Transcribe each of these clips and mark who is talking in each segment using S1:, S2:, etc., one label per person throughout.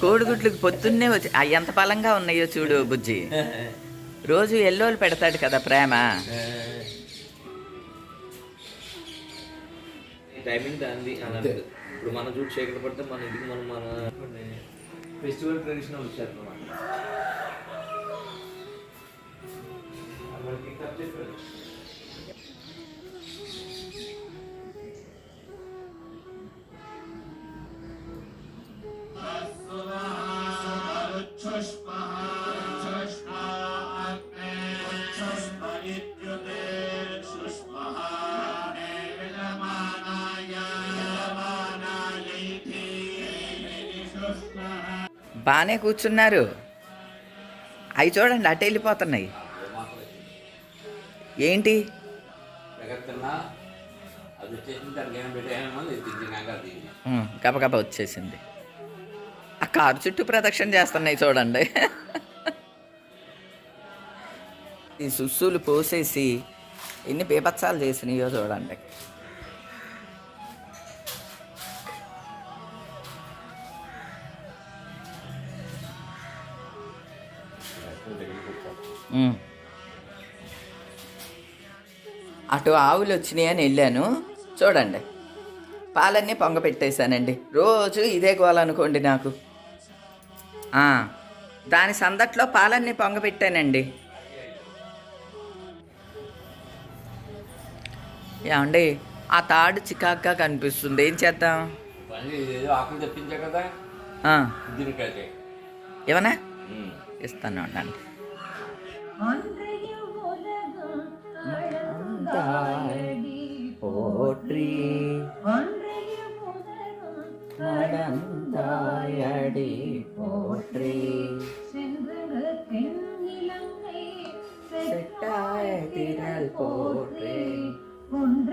S1: కోడిగుడ్లకు పొద్దున్నే వచ్చి ఆ ఎంత బలంగా ఉన్నాయో చూడు బుజ్జి. రోజు ఎల్లోలు పెడతాడు కదా ప్రేమ.
S2: టైమింగ్. ఇప్పుడు మనం చూసి చీకటి పడితే మన ఇంటికి మనం మన ఫెస్టివల్ ట్రెడిషనల్ వచ్చారు
S1: బాగానే కూర్చున్నారు. అవి చూడండి అటు వెళ్ళిపోతున్నాయి. ఏంటి? గబగబా వచ్చేసింది. ఆ కారు చుట్టూ ప్రదక్షిణ చేస్తున్నాయి చూడండి. ఈ సుస్సులు పోసేసి ఎన్ని బీభత్సాలు చేసినాయో చూడండి. అటు ఆవులు వచ్చినాయని వెళ్ళాను. చూడండి. పాలన్నీ పొంగ పెట్టేశానండి. రోజు ఇదే గోలనుకోండి నాకు. దాని సందట్లో పాలన్నీ పొంగ పెట్టానండి. ఏమండి ఆ తాడు చికాగ్గా కనిపిస్తుంది. ఏం చేద్దాం? ఏమన్నా? ఇస్తాను అండి. போற்றி கடந்தாயடி போற்றி செட்டாய திரள் போற்றி
S2: ஒன்ற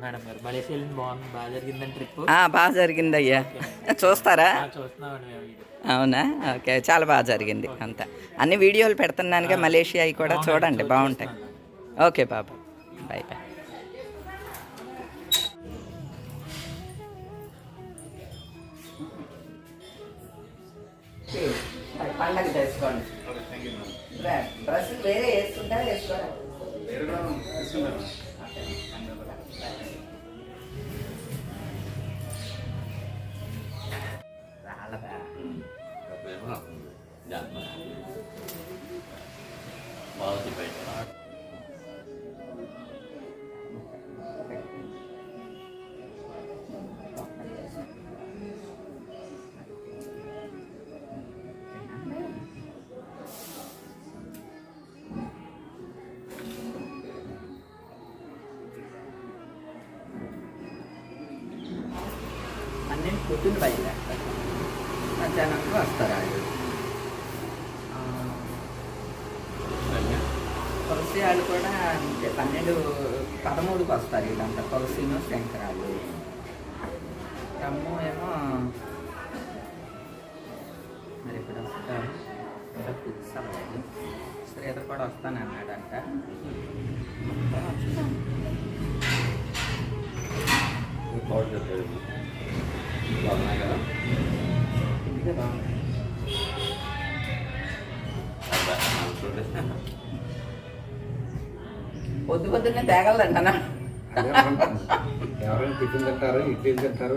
S3: మేడం గారు మలేషియా వెళ్ళింది బాగుంది బాగా జరిగిందని ట్రిప్
S2: ఆ, బాగా జరిగింది అయ్యా చూస్తారా? అవునా? ఓకే చాలా బాగా జరిగింది అంతా. అన్ని వీడియోలు పెడుతున్నానుగా మలేషియా అవి కూడా చూడండి బాగుంటాయి. ఓకే బాబు. బాయ్ బాయ్ పండగ చేసుకోండి. డ్రెస్ వేరే వేసుకుంటారా వేసుకోరా? మధ్యాహ్నానికి వస్తారు వాళ్ళు ఆ, తులసి వాళ్ళు కూడా అంతే పన్నెండు పదమూడుకి వస్తారు వీళ్ళంతా తులసిను శంకరాలు రమ్ము ఏమో మరి ఇప్పుడు వస్తారు ఇంకా ఫిక్స్ అవ్వలేదు శ్రీధర్ కూడా వస్తానన్నాడంట
S4: పౌడర్
S2: బాగుంది. పొద్దు పొద్దున్నే తేగలదంటనా?
S5: ఎవరైనా టిఫిన్ తింటారు ఇడ్లీలు తింటారు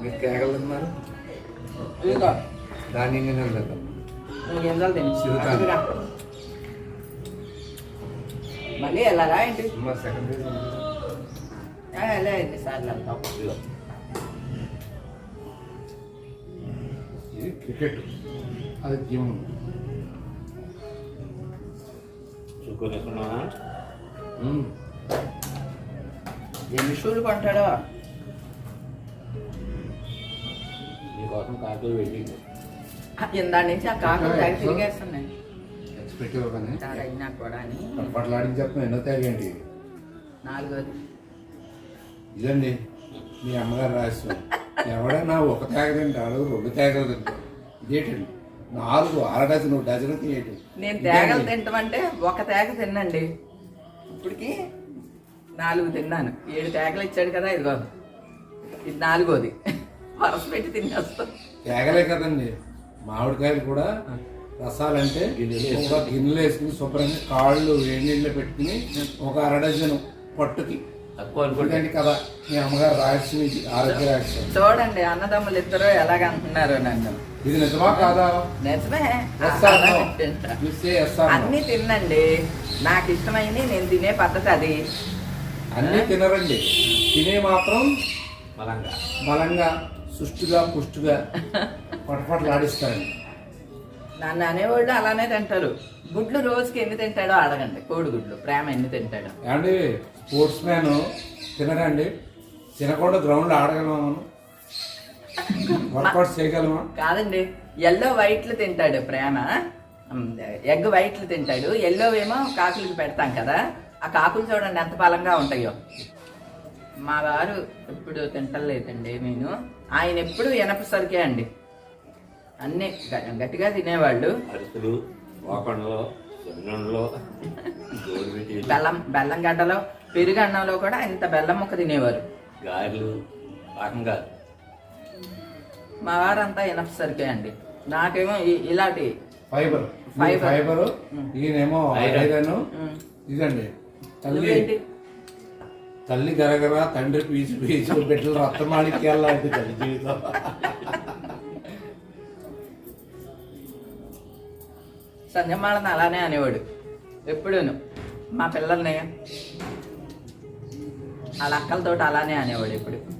S5: మీరు కేకలు తిన్నారు? దాన్ని నేను తింటాను
S2: గింజలు. అటుకురా. మళ్ళీ వెళ్ళాలా ఏంటి?
S5: సెకండ్
S2: ఆ, వెళ్ళా ఎన్నిసార్లు
S5: క్రికెట్ అది జీవనం
S2: ఎన్ని షూలు కొంటాడో?
S4: నీకోసం కాకులు వెళ్ళింది
S2: ఇందా నుంచి ఆ కాకులు తెగ తిరిగేస్తున్నాయి.
S5: ఎక్స్పెక్టివ్ కానీ?
S2: అయినా కూడా అని
S5: ఎన్నో తేగండి
S2: నాలుగోది.
S5: ఇదండి మీ అమ్మగారు రహస్యం ఎవడైనా ఒక తేగ తింటాడు రెండు తేగలు తింటాడు ఇదేంటండి? నాలుగు అర డజను డజను తీయటం
S2: నేను తేగలు తింటామంటే ఒక తేగ తిన్నండి. ఇప్పటికి నాలుగు తిన్నాను. ఏడు తేగలు ఇచ్చాడు కదా ఇదిగో ఇది నాలుగోది. వరస పెట్టి తినేస్తాను
S5: తేగలే కదండి. మామిడికాయలు కూడా రసాలంటే ఒక గిన్నెలు వేసుకుని శుభ్రంగా కాళ్ళు వేడి నీళ్ళు పెట్టుకుని ఒక అర డజను పట్టుకి.
S4: తక్కువ అనుకుంటే
S5: ఇదండి కదా మీ అమ్మగారు ఇది ఆరోగ్య రహస్యం.
S2: చూడండి అన్నదమ్ములు ఇద్దరు ఎలాగ అంటున్నారు నన్ను.
S5: ఇది నిజమా కాదా?
S2: నిజమే? అన్ని తినండి నాకు ఇష్టమైంది నేను తినే పద్ధతి అది.
S5: అన్నీ తినరండి. తినే మాత్రం
S4: బలంగా.
S5: బలంగా సుష్టిగా పుష్టిగా పటపటలాడిస్తారండి
S2: నన్ను అనేవాళ్ళు అలానే తింటారు. గుడ్లు రోజుకి ఎన్ని తింటాడో అడగండి. కోడిగుడ్లు ప్రేమ ఎన్ని తింటాడో.
S5: ఏమండి స్పోర్ట్స్ మ్యాన్ తినరండి. తినకుండా గ్రౌండ్లో ఆడగలమా వర్కౌట్ చేయగలమా?
S2: కాదండి. ఎల్లో వైట్లు తింటాడు ప్రేమ. ఎగ్ వైట్లు తింటాడు. ఎల్లో ఏమో కాకులకి పెడతాం కదా. ఆ కాకులు చూడండి ఎంత బలంగా ఉంటాయో. మా వారు ఎప్పుడు తింటలేదండి నేను. ఆయన ఎప్పుడు ఎనప సరికే అండి. అన్నీ గ- గట్టిగా తినేవాళ్ళు.
S4: అరుసులు వాకండలో
S2: బెల్లం బెల్లం గడ్డలో పెరుగు అన్నంలో కూడా ఇంత బెల్లం ముక్క తినేవారు.
S4: గారెలు పాకం కాదు.
S2: మా వారంతా ఎనప సరికే అండి. నాకేమో ఇలాంటి
S5: ఫైబర్.
S2: Fiber.
S5: ఫైబర్ ఈయనేమో. ఐరన్. ఇదండి. తల్లి. తల్లి గరగర తండ్రి పీచు పీచు బిడ్డలు రక్తమాణిక్యాలంటి తల్లి జీవితం.
S2: సంజమాళని అలానే అనేవాడు. ఎప్పుడూను. మా పిల్లల్ని వాళ్ళ అక్కలతోటి అలానే అనేవాడు ఇప్పుడు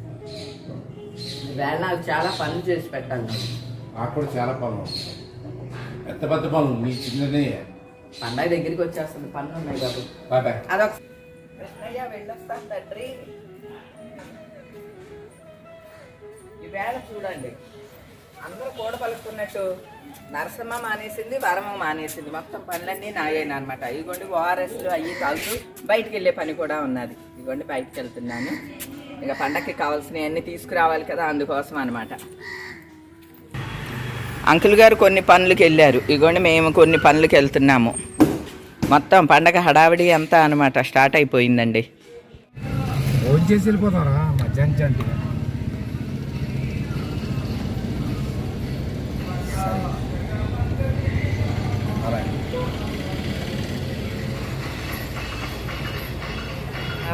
S2: వేళ నాకు చాలా పనులు చేసి పెట్టాలి నాకు.
S5: కూడా చాలా పనులు. పెద్ద పెద్ద పనులు నీ చిన్నదే.
S2: పండగ దగ్గరికి వచ్చేస్తుంది పనులు ఉన్నాయి
S5: బాయ్
S2: అదొక కృష్ణయ్య వెళ్ళొస్తాను తండ్రి. ఈవేళ చూడండి. అందరూ కూడ పలుకున్నట్టు నరసమ్మ మానేసింది వరమ మానేసింది. మొత్తం పనులన్నీ నాయన అనమాట ఇదిగోండి ఓఆర్ఎస్లు అయ్యి తాగుతూ బయటికి వెళ్ళే పని కూడా ఉన్నది. ఇదిగోండి బయటికి వెళ్తున్నాను. ఇక పండగకి కావాల్సినవి అన్నీ తీసుకురావాలి కదా అందుకోసం అనమాట అంకుల్ గారు కొన్ని పనులకి వెళ్ళారు. ఇగోండి మేము కొన్ని పనులకి వెళ్తున్నాము. మొత్తం పండగ హడావిడి అంతా అనమాట స్టార్ట్ అయిపోయిందండి.
S6: చేసి వెళ్ళిపోతారా? మధ్యాహ్నం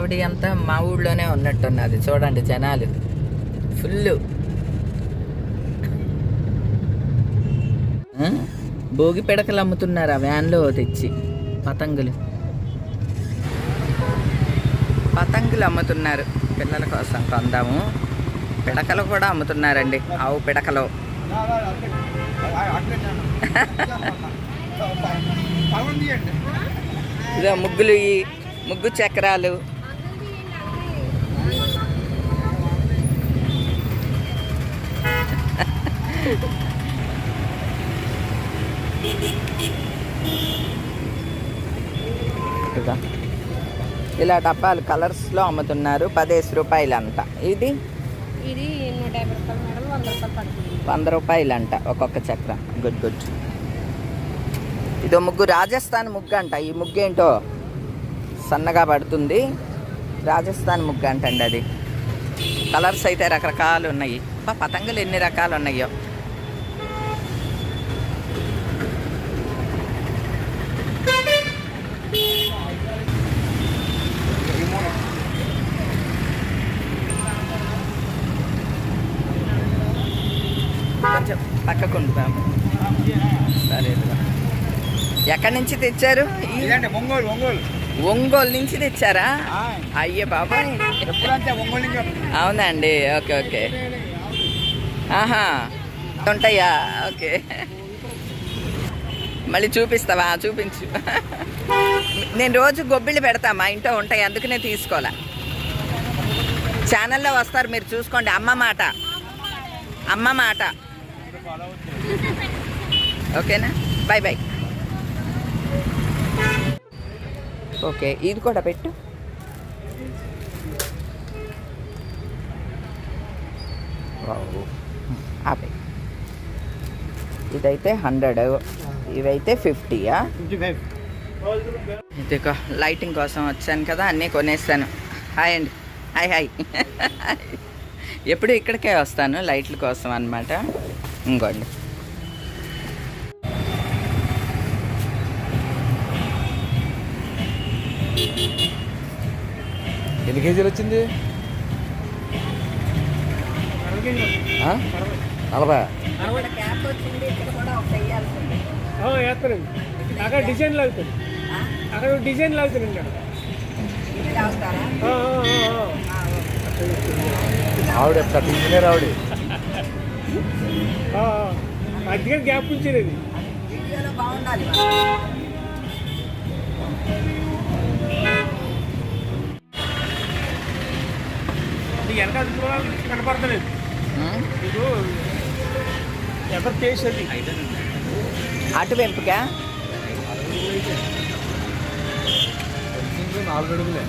S2: ఆవిడ అంతా మా ఊళ్ళోనే ఉన్నట్టున్నది. చూడండి జనాలు. ఫుల్ భోగి పిడకలు అమ్ముతున్నారు? ఆ వ్యాన్లో తెచ్చి. పతంగులు. పతంగులు అమ్ముతున్నారు పిల్లల కోసం. కొందాము. పిడకలు కూడా అమ్ముతున్నారండి. ఆవు పిడకలు. ఇదో ముగ్గులు ఈ ముగ్గు చక్రాలు. ఇలా డబ్బాలు కలర్స్లో అమ్ముతున్నారు పదేసి రూపాయలు అంట ఇది
S7: ఇది వంద రూపాయలు పడుతుంది.
S2: వంద రూపాయలు అంట ఒక్కొక్క చక్రం. Good good. ఇదో ముగ్గు రాజస్థాన్ ముగ్గు అంట. ఈ ముగ్గు ఏంటో? సన్నగా పడుతుంది. రాజస్థాన్ ముగ్గు అంటండి అది. కలర్స్ అయితే రకరకాలు ఉన్నాయి. పతంగులు ఎన్ని రకాలు ఉన్నాయో. సరే. ఎక్కడి నుంచి తెచ్చారు?
S6: ఒంగోలు ఒంగోలు.
S2: ఒంగోలు నుంచి తెచ్చారా? అయ్యే బాబాయ్. అవునండి. Okay okay. ఆహా. ఉంటాయా? ఓకే. మళ్ళీ చూపిస్తావా? చూపించు. నేను రోజు గొబ్బిళ్ళు పెడతా మా ఇంట్లో ఉంటాయి అందుకనే తీసుకోవాలా. ఛానల్లో వస్తారు మీరు చూసుకోండి. అమ్మ మాట. అమ్మ మాట. ఓకేనా? బాయ్ బాయ్ ఓకే ఇది కూడా పెట్టు. వావ్. ఆపే. ఇదైతే హండ్రెడ్ ఇవైతే ఫిఫ్టీయా ఇది లైటింగ్ కోసం వచ్చాను కదా అన్నీ కొనేస్తాను హాయ్ అండి. Hi hi. ఎప్పుడు ఇక్కడికే వస్తాను లైట్ల కోసం అన్నమాట. ఇంకోండి
S6: ఎన్ని కేజీలు వచ్చింది? నలభై
S2: క్యాప్ వచ్చింది ఇక్కడ కూడా ఒక వేయాల్సింది
S8: వేస్తానండి అక్కడ డిజైన్ అక్కడ డిజైన్
S6: ఆవిడ ఇంజనీర్ ఆవిడ.
S8: అందుకని గ్యాప్ ఉంచేది
S2: బాగుండాలి.
S8: అది వెనక కనపడతలేదు. మీకు ఎవరు అది?
S2: అటు వెంపుగా
S6: నాలుగు అడుగులే